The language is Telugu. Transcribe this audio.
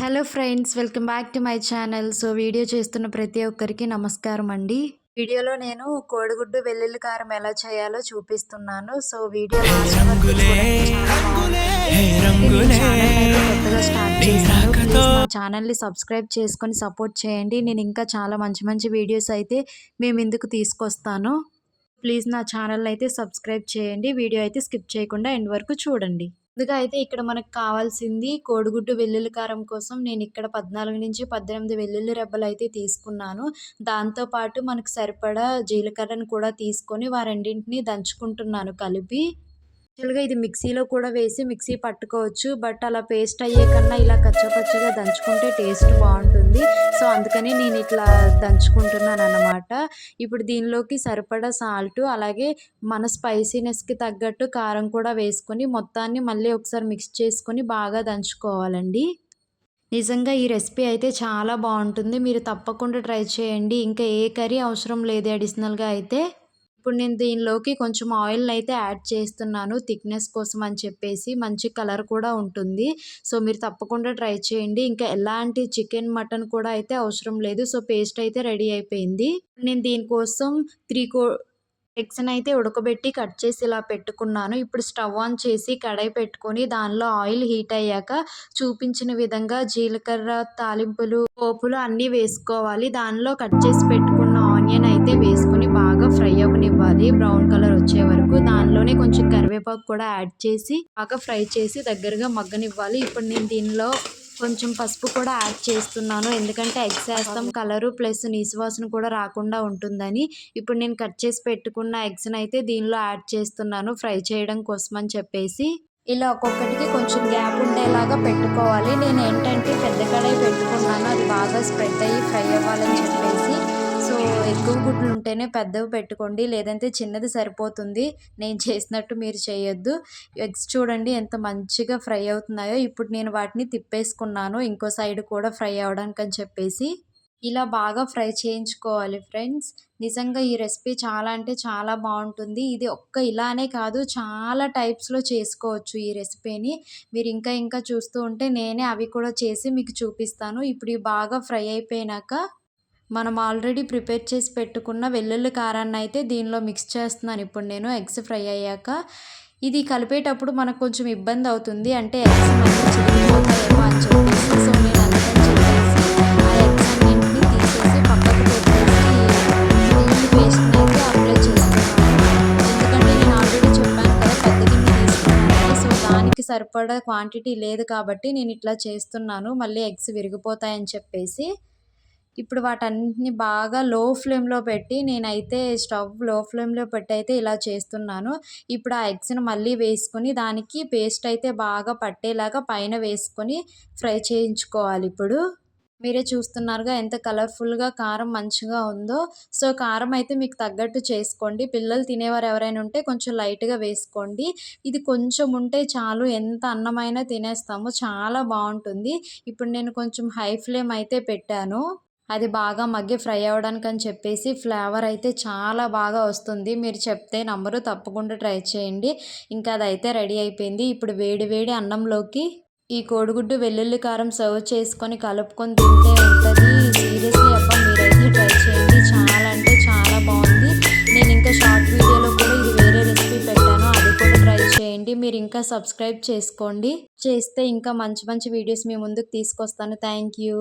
Hello friends welcome back to my channel. So video చేస్తున్న ప్రతి ఒక్కరికి నమస్కారం అండి. వీడియోలో నేను కోడిగుడ్డు వెల్లుల్లి కారం ఎలా చేయాలో చూపిస్తున్నాను. సో వీడియో కొత్తగా స్టార్ట్ చేశాను ఛానల్ని సబ్స్క్రైబ్ చేసుకొని సపోర్ట్ చేయండి. నేను ఇంకా చాలా మంచి మంచి వీడియోస్ అయితే మేము ఇందుకు తీసుకొస్తాను. ప్లీజ్ నా ఛానల్ అయితే సబ్స్క్రైబ్ చేయండి. వీడియో అయితే స్కిప్ చేయకుండా ఎండ్ వరకు చూడండి. ముందుగా అయితే ఇక్కడ మనకు కావాల్సింది కోడిగుడ్డు వెల్లుల్లి కారం కోసం నేను ఇక్కడ పద్నాలుగు నుంచి పద్దెనిమిది వెల్లుల్లి రెబ్బలు అయితే తీసుకున్నాను. దాంతోపాటు మనకు సరిపడా జీలకర్రను కూడా తీసుకొని వారెండింటిని దంచుకుంటున్నాను కలిపి. యాక్చువల్గా ఇది మిక్సీలో కూడా వేసి మిక్సీ పట్టుకోవచ్చు. బట్ అలా పేస్ట్ అయ్యే కన్నా ఇలా కచ్చపచ్చగా దంచుకుంటే టేస్ట్ బాగుంటుంది. సో అందుకని నేను ఇట్లా దంచుకుంటున్నాను అనమాట ఇప్పుడు దీనిలోకి సరిపడా సాల్ట్ అలాగే మన స్పైసీనెస్కి తగ్గట్టు కారం కూడా వేసుకొని మొత్తాన్ని మళ్ళీ ఒకసారి మిక్స్ చేసుకొని బాగా దంచుకోవాలండి. నిజంగా ఈ రెసిపీ అయితే చాలా బాగుంటుంది. మీరు తప్పకుండా ట్రై చేయండి. ఇంకా ఏ కర్రీ అవసరం లేదు అడిషనల్గా అయితే. ఇప్పుడు నేను దీనిలోకి కొంచెం ఆయిల్ని అయితే యాడ్ చేస్తున్నాను థిక్నెస్ కోసం అని చెప్పేసి మంచి కలర్ కూడా ఉంటుంది. సో మీరు తప్పకుండా ట్రై చేయండి. ఇంకా ఎలాంటి చికెన్ మటన్ కూడా అయితే అవసరం లేదు. సో పేస్ట్ అయితే రెడీ అయిపోయింది. నేను దీనికోసం త్రీ కో ఎగ్స్ని అయితే ఉడకబెట్టి కట్ చేసి ఇలా పెట్టుకున్నాను. ఇప్పుడు స్టవ్ ఆన్ చేసి కడాయి పెట్టుకొని దానిలో ఆయిల్ హీట్ అయ్యాక చూపించిన విధంగా జీలకర్ర తాలింపులు పోపులు అన్నీ వేసుకోవాలి. దానిలో కట్ చేసి పెట్టుకున్న ఆనియన్ అయితే వేసుకుని బాగా ఫ్రై అవ్వనివ్వాలి. బ్రౌన్ కలర్ వచ్చే వరకు. దానిలోనే కొంచెం కరివేపాకు కూడా యాడ్ చేసి బాగా ఫ్రై చేసి దగ్గరగా మగ్గనివ్వాలి. ఇప్పుడు నేను దీనిలో కొంచెం పసుపు కూడా యాడ్ చేస్తున్నాను. ఎందుకంటే ఎగ్స్ వేస్తాం కలరు ప్లస్ నీసువాసన కూడా రాకుండా ఉంటుందని. ఇప్పుడు నేను కట్ చేసి పెట్టుకున్న ఎగ్స్ని అయితే దీనిలో యాడ్ చేస్తున్నాను. ఫ్రై చేయడం కోసం అని చెప్పేసి. ఇలా ఒక్కొక్కటికి కొంచెం గ్యాప్ ఉండేలాగా పెట్టుకోవాలి. నేను ఏంటంటే పెద్ద కడాయి పెట్టుకున్నాను. అది బాగా స్ప్రెడ్ అయ్యి ఫ్రై అవ్వాలని చెప్పేసి. ఎక్కువ గుడ్లు ఉంటేనే పెద్దవి పెట్టుకోండి లేదంటే చిన్నది సరిపోతుంది. నేను చేసినట్టు మీరు చేయొద్దు. ఎగ్స్ చూడండి ఎంత మంచిగా ఫ్రై అవుతున్నాయో. ఇప్పుడు నేను వాటిని తిప్పేసుకున్నాను. ఇంకో సైడ్ కూడా ఫ్రై అవడానికి అని చెప్పేసి. ఇలా బాగా ఫ్రై చేయించుకోవాలి ఫ్రెండ్స్. నిజంగా ఈ రెసిపీ చాలా అంటే చాలా బాగుంటుంది. ఇది ఒక్క ఇలానే కాదు చాలా టైప్స్లో చేసుకోవచ్చు ఈ రెసిపీని. మీరు ఇంకా ఇంకా చూస్తూ ఉంటే నేనే అవి కూడా చేసి మీకు చూపిస్తాను. ఇప్పుడు ఇవి బాగా ఫ్రై అయిపోయినాక మనం ఆల్రెడీ ప్రిపేర్ చేసి పెట్టుకున్న వెల్లుల్లి కారాన్ని అయితే దీనిలో మిక్స్ చేస్తున్నాను. ఇప్పుడు నేను ఎగ్స్ ఫ్రై అయ్యాక ఇది కలిపేటప్పుడు మనకు కొంచెం ఇబ్బంది అవుతుంది. అంటే ఎగ్స్ మళ్ళీ చిరిగిపోతాయేమో అని చెప్పేసి సో నేను అందుకని చెప్పేసి ఆ ఎగ్స్ అన్నింటినీ తీసేసి పక్కకు పెట్టేసి నీళ్ళు పేస్ట్ని అయితే అప్లై చేస్తున్నాను. ఎందుకంటే నేను ఆల్రెడీ చెప్పాను కదా పెద్ద గిన్నె తీసుకున్నాను. సో దానికి సరిపడా క్వాంటిటీ లేదు కాబట్టి నేను ఇట్లా చేస్తున్నాను. మళ్ళీ ఎగ్స్ విరిగిపోతాయని చెప్పేసి ఇప్పుడు వాటన్నిటిని బాగా లో ఫ్లేమ్లో పెట్టి నేనైతే స్టవ్లో ఫ్లేమ్లో పెట్టి అయితే ఇలా చేస్తున్నాను. ఇప్పుడు ఆ ఎగ్స్ని మళ్ళీ వేసుకొని దానికి పేస్ట్ అయితే బాగా పట్టేలాగా పైన వేసుకొని ఫ్రై చేయించుకోవాలి ఇప్పుడు. మీరే చూస్తున్నారుగా ఎంత కలర్ఫుల్గా కారం మంచిగా ఉందో. సో కారం అయితే మీకు తగ్గట్టు చేసుకోండి. పిల్లలు తినేవారు ఎవరైనా ఉంటే కొంచెం లైట్గా వేసుకోండి. ఇది కొంచెం ఉంటే చాలు. ఎంత అన్నమైనా తినేస్తాము. చాలా బాగుంటుంది. ఇప్పుడు నేను కొంచెం హై ఫ్లేమ్ అయితే పెట్టాను. అది బాగా మగ్గి ఫ్రై అవ్వడానికి అని చెప్పేసి ఫ్లేవర్ అయితే చాలా బాగా వస్తుంది. మీరు చెప్తే నంబరు తప్పకుండా ట్రై చేయండి. ఇంకా అదైతే రెడీ అయిపోయింది. ఇప్పుడు వేడి వేడి అన్నంలోకి ఈ కోడిగుడ్డు వెల్లుల్లి కారం సర్వ్ చేసుకొని కలుపుకొని తింటే ఉంటుంది. సీరియస్లీ అబ్బా మీరైతే ట్రై చేయండి. చాలా అంటే చాలా బాగుంది. నేను ఇంకా షార్ట్ వీడియోలో కూడా ఇది వేరే రెసిపీ పెట్టాను. అది కూడా ట్రై చేయండి. మీరు ఇంకా సబ్స్క్రైబ్ చేసుకోండి. చేస్తే ఇంకా మంచి మంచి వీడియోస్ మీ ముందుకు తీసుకొస్తాను. Thank you.